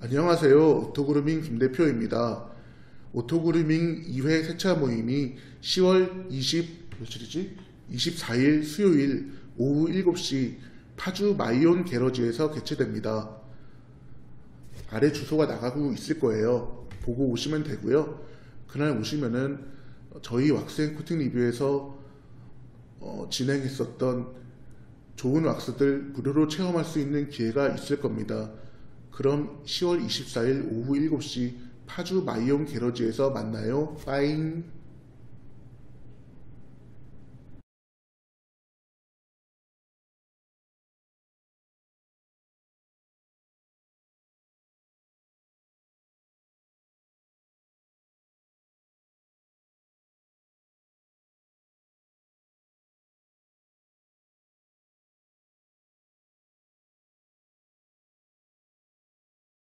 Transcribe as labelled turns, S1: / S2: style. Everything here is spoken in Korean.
S1: 안녕하세요. 오토그루밍 김 대표입니다. 오토그루밍 2회 세차 모임이 10월 20, 며칠이지? 24일 수요일 오후 7시 파주 마이온 게러지에서 개최됩니다. 아래 주소가 나가고 있을 거예요. 보고 오시면 되고요. 그날 오시면은 저희 왁스 앤 코팅 리뷰에서 어, 진행했었던 좋은 왁스들 무료로 체험할 수 있는 기회가 있을 겁니다. 그럼 10월 24일 오후 7시 파주 마이온 게러지에서 만나요. 빠잉.